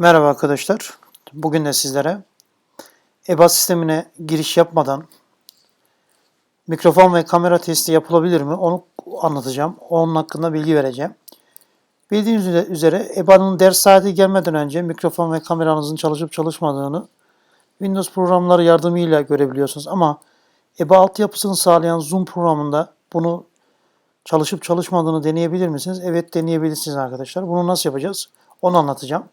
Merhaba arkadaşlar. Bugün de sizlere EBA sistemine giriş yapmadan mikrofon ve kamera testi yapılabilir mi? Onu anlatacağım. Onun hakkında bilgi vereceğim. Bildiğiniz üzere EBA'nın ders saati gelmeden önce mikrofon ve kameranızın çalışıp çalışmadığını Windows programları yardımıyla görebiliyorsunuz. Ama EBA altyapısını sağlayan Zoom programında bunu çalışıp çalışmadığını deneyebilir misiniz? Evet deneyebilirsiniz arkadaşlar. Bunu nasıl yapacağız? Onu anlatacağım.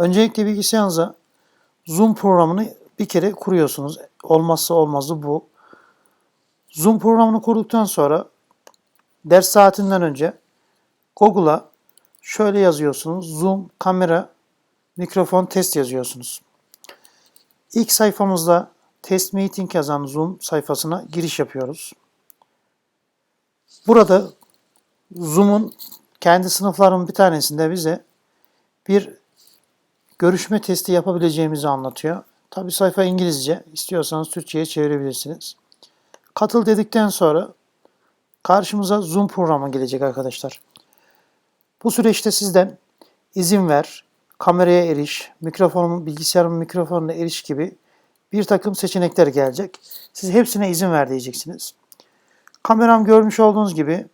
Öncelikle bilgisayarınıza Zoom programını bir kere kuruyorsunuz. Olmazsa olmazı bu. Zoom programını kurduktan sonra ders saatinden önce Google'a şöyle yazıyorsunuz. Zoom kamera mikrofon test yazıyorsunuz. İlk sayfamızda test meeting yazan Zoom sayfasına giriş yapıyoruz. Burada Zoom'un kendi sınıflarının bir tanesinde bize bir görüşme testi yapabileceğimizi anlatıyor. Tabi sayfa İngilizce. İstiyorsanız Türkçe'ye çevirebilirsiniz. Katıl dedikten sonra karşımıza Zoom programı gelecek arkadaşlar. Bu süreçte sizden izin ver, kameraya eriş, mikrofonun, bilgisayarın mikrofonuna eriş gibi bir takım seçenekler gelecek. Siz hepsine izin ver diyeceksiniz. Kameram görmüş olduğunuz gibi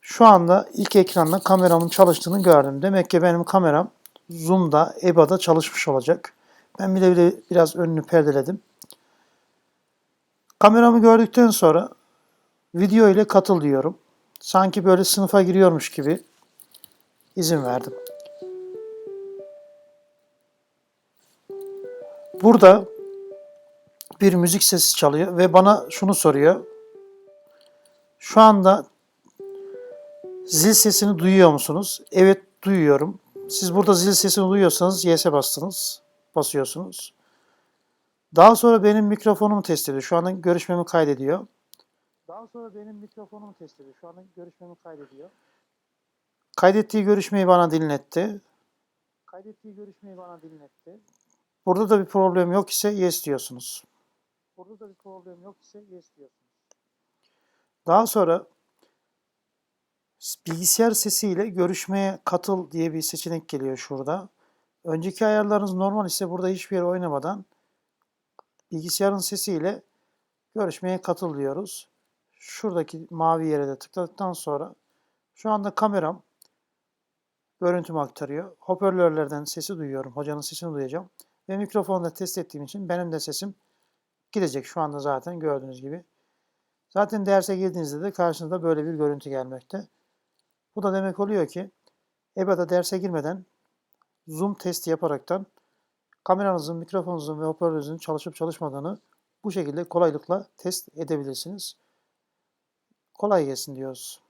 şu anda ilk ekranda kameramın çalıştığını gördüm. Demek ki benim kameram Zoom'da, EBA'da çalışmış olacak. Ben bile bile biraz önünü perdeledim. Kameramı gördükten sonra video ile katıl diyorum. Sanki böyle sınıfa giriyormuş gibi izin verdim. Burada bir müzik sesi çalıyor ve bana şunu soruyor. Şu anda zil sesini duyuyor musunuz? Evet duyuyorum. Siz burada zil sesini duyuyorsanız YS'e bastınız. Basıyorsunuz. Daha sonra benim mikrofonumu test ediyor. Şu anda görüşmemi kaydediyor. Daha sonra benim mikrofonumu test ediyor. Şu anda görüşmemi kaydediyor. Kaydettiği görüşmeyi bana dinletti. Kaydettiği görüşmeyi bana dinletti. Burada da bir problem yok ise yes diyorsunuz. Burada da bir problem yok ise yes diyorsunuz. Daha sonra bilgisayar sesiyle görüşmeye katıl diye bir seçenek geliyor şurada. Önceki ayarlarınız normal ise burada hiçbir yere oynamadan bilgisayarın sesiyle görüşmeye katıl diyoruz. Şuradaki mavi yere de tıkladıktan sonra şu anda kameram görüntümü aktarıyor. Hoparlörlerden sesi duyuyorum. Hocanın sesini duyacağım. Ve mikrofonda test ettiğim için benim de sesim gidecek şu anda zaten gördüğünüz gibi. Zaten derse girdiğinizde de karşınızda böyle bir görüntü gelmekte. Bu da demek oluyor ki EBA'da derse girmeden Zoom testi yaparaktan kameranızın, mikrofonunuzun ve hoparlörünüzün çalışıp çalışmadığını bu şekilde kolaylıkla test edebilirsiniz. Kolay gelsin diyoruz.